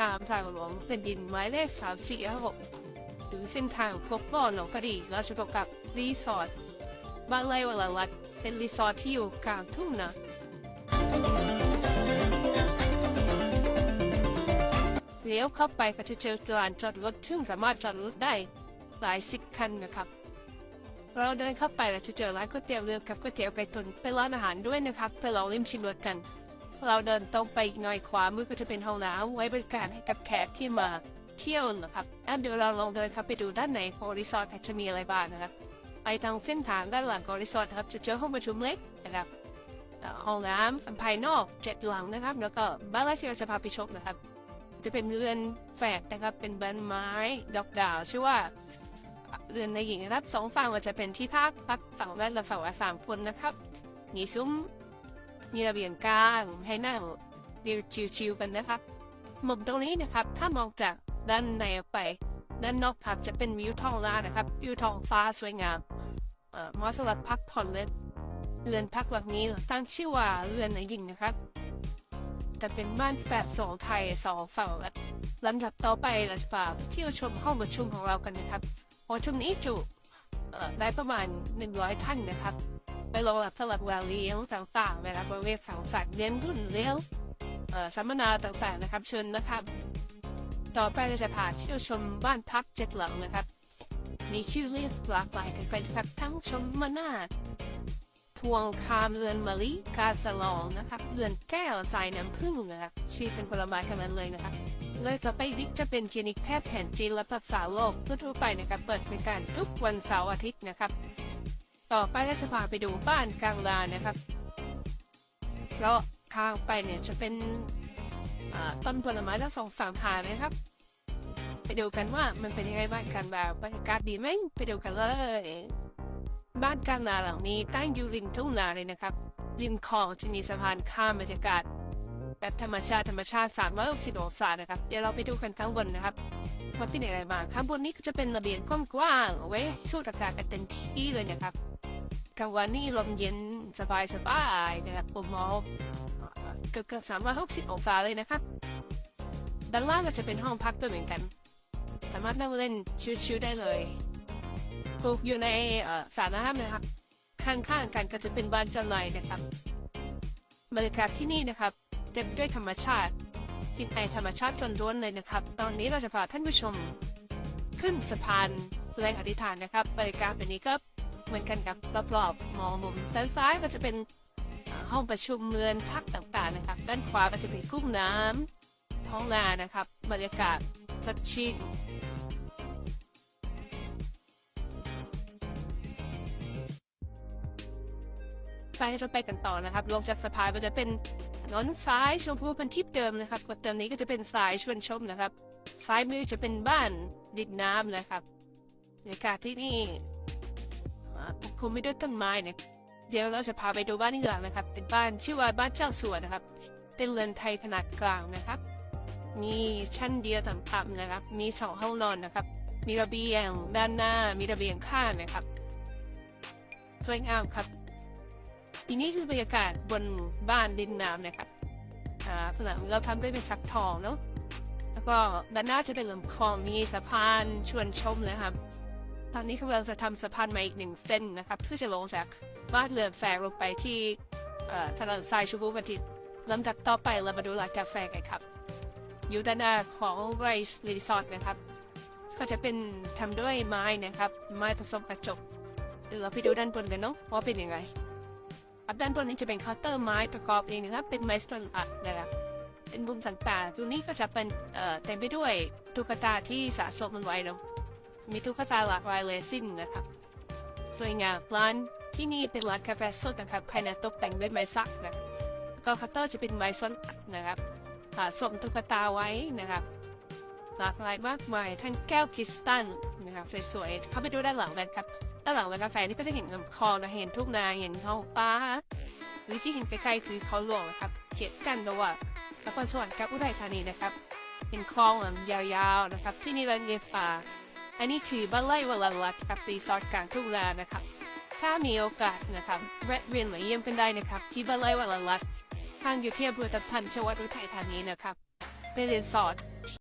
ตามทางหลวงแผ่นดินหมายเลขสามสี่หกหรือเส้นทางครบบ่อหนองกระดีเราจะพบกับรีสอร์ทบ้านไรวลาลัดเป็นรีสอร์ทที่อยู่กลางทุ่งนาเลี้ยวเข้าไปก็จะเจอลานจอดรถซึ่งสามารถจอดรถได้หลายสิบคันนะครับ เราเดินเข้าไปเราจะเจอร้านก๋วยเตี๋ยวเรือกับก๋วยเตี๋ยวไก่ตุ๋นเป็นร้านอาหารด้วยนะครับเพื่อเราลิ้มชิมรสกัน เราเดินตรงไปอีกหน่อยขวามือก็จะเป็นห้องน้ำไว้บริการให้กับแขกที่มาเที่ยวนะครับอะเดี๋ยวเราลองเดินเข้าไปดูด้านในของรีสอร์ทจะมีอะไรบ้างนะครับไปทางเส้นทางด้านหลังของรีสอร์ทครับจะเจอห้องประชุมเล็กนะครับห้องน้ำภายนอกเจ็ดหลังนะครับ แล้วก็บ้านแรกที่เราจะพาไปชมนะครับ จะเป็นเรือนแฝดนะครับเป็นเบ้านไม้ดอกดาวชื่อว่าเรือนในหญิงนะครับสองฝั่งมันจะเป็นที่พักพักฝั่งแรกและฝั่งละสามคนนะครับมีซุ้ม มีระเบียงกลางให้นั่งวิวชิวๆกันนะครับมุมตรงนี้นะครับ ถ้ามองจากด้านในออกไปด้านนอกผับจะเป็นวิวท้องฟ้านะครับวิวท้องฟ้าสวยงามเหมาะสำหรับพักผ่อนเลยเรือนพักหลังนี้ตั้งชื่อว่าเรือนในหญิงนะครับ แต่เป็นบ้านแฝดสองไทยสองฝั่งและลำดับต่อไปเราจะพาเที่ยวชมห้องประชุมของเรากันนะครับหอชุมนี้จุได้ประมาณ 100 ท่านนะครับ ไปรองรับสำหรับงานเลี้ยงต่างๆนะครับบริเวณสังสรรค์เลี้ยงรุ่นเลี้ยงเอ่อสัมมนาต่างๆนะครับเชิญนะครับ ต่อไปเราจะพาเที่ยวชมบ้านพักเจ็ดหลังนะครับ มีชื่อเรียกหลากหลายกันไปครับทั้งชมมนาดพวงคามเรือนมะลิกาสลองนะครับเรือนแก้วสายน้ำผึ้งนะครับชื่อเป็นผลไม้ทั้งนั้นเลยนะครับเลยต่อไปนิกจะเป็นคลินิกแพทย์แผนจีนและรักษาโรคทั่วไปนะครับเปิดบริการทุกวันเสาร์อาทิตย์นะครับ ต่อไปก็จะพาไปดูบ้านกลางลานนะครับ เพราะทางไปเนี่ยจะเป็นต้นผลไม้ทั้งสองสามทางนะครับ ไปดูกันว่ามันเป็นยังไงบ้างกันแบบบรรยากาศดีไหมไปดูกันเลย บ้านกลางลาหลังนี้ตั้งอยู่ริมทุ่งนาเลยนะครับริมคลองจะมีสะพานข้ามบรรยากาศ แบบธรรมชาติธรรมชาติ360องศานะครับ เดี๋ยวเราไปดูกันข้างบนนะครับว่าเป็นอะไรบ้างข้างบนนี้ก็จะเป็นระเบียงกว้างๆเอาไว้สูดอากาศกันเต็มที่เลยนะครับกลางวันนี่ลมเย็นสบายสบายๆนะครับผมมองเกือบเกือบ360องศาเลยนะครับด้านล่างก็จะเป็นห้องพักด้วยเหมือนกัน สามารถนั่งเล่นชิลๆได้เลยปลูกอยู่ในอ่อสระน้ำนะครับ ข้างๆกันก็จะเป็นบ้านจ้านายนะครับบรรยากาศที่นี่นะครับ เต็มด้วยธรรมชาติกินไอธรรมชาติจนล้วนเลยนะครับ ตอนนี้เราจะพาท่านผู้ชม ขึ้นสะพานแรงอธิษฐานนะครับบรรยกาศแบบนี้ก็เหมือนกันกับรอบๆมองมุมด้านซ้ายก็จะเป็นห้องประชุมเรือนพักต่างๆนะครับ ด้านขวาก็จะเป็นกุ้งน้ำท้องนานะครับบรรยากาศสดชื่นไปเราไปกันต่อนะครับลงจากสะพานมันจะเป็น ถนนซ้ายชมพูเป็นทิศเดิมนะครับกดเติมนี้ก็จะเป็นสายชวนชมนะครับ ซ้ายมือจะเป็นบ้านดินน้ำนะครับบรรยากาศที่นี่ปกคลุมไปด้วยต้นไม้เนี่ยเดี๋ยวเราจะพาไปดูบ้านอีกหลังนะครับ เป็นบ้านชื่อว่าบ้านเจ้าสัวนะครับ เป็นเรือนไทยขนาดกลางนะครับ มีชั้นเดียวต่ำๆนะครับ มีสองห้องนอนนะครับ มีระเบียงด้านหน้า มีระเบียงข้างนะครับ สวยงามครับ ทีนี้คือบรรยากาศบนบ้านดินน้ำนะครับอ่าผนังเราทำด้วยเป็นสักทองเนาะแล้วก็ด้านหน้าจะเป็นลำคลองมีสะพานชวนชมนะครับตอนนี้กำลังจะทำสะพานใหม่อีกหนึ่งเส้นนะครับเพื่อจะลงจากบ้านเรือนแฟร์ลงไปที่ถนนทรายชูบันทิตลำดับต่อไปเรามาดูร้านกาแฟกันครับ อยู่ด้านหน้าของไรส์รีสอร์ทนะครับ ก็จะเป็นทำด้วยไม้นะครับ ไม้ผสมกระจกเดี๋ยวเราไปดูด้านบนกันเนาะว่าเป็นยังไง ครับด้านบนนี้จะเป็นเคาน์เตอร์ไม้ประกอบเองนะครับ เป็นไม้สโตนอัดนะครับเป็นมุมต่างๆตรงนี้ก็จะเป็นเอ่อเต็มไปด้วยตุ๊กตาที่สะสมมันไว้เนาะมีตุ๊กตาหลากหลายเลซินนะครับ สวยงามร้านที่นี่เป็นร้านกาแฟสดนะครับภายในตกแต่งด้วยไม้สักนะครับแล้วก็เคาน์เตอร์จะเป็นไม้ซ้อนอัดนะครับสะสมตุ๊กตาไว้นะครับหลากหลายมากมายทั้งแก้วคริสตัลนะครับสวยๆเข้าไปดูด้านหลังกันครับ ด้านหลังร้านกาแฟนี่ก็จะเห็นลำคลองนะเห็นทุ่งนาเห็นท้องฟ้า หรือที่เห็นใกล้ๆคือเขาหลวงนะครับเขียนกันระหว่างนครสวรรค์กับอุทัยธานีนะครับเห็นคลองยาวๆนะครับ ที่นี่เราเรียกป่า อันนี้คือบ้านไร่วลันลัดครับรีสอร์ทกลางทุ่งนานะครับ ถ้ามีโอกาสนะครับแวะเวียนมาเยี่ยมกันได้นะครับ ที่บ้านไร่วลันลัดทางอยู่ที่อำเภอตะพันจังหวัดอุทัยธานีนะครับ เป็นรีสอร์ท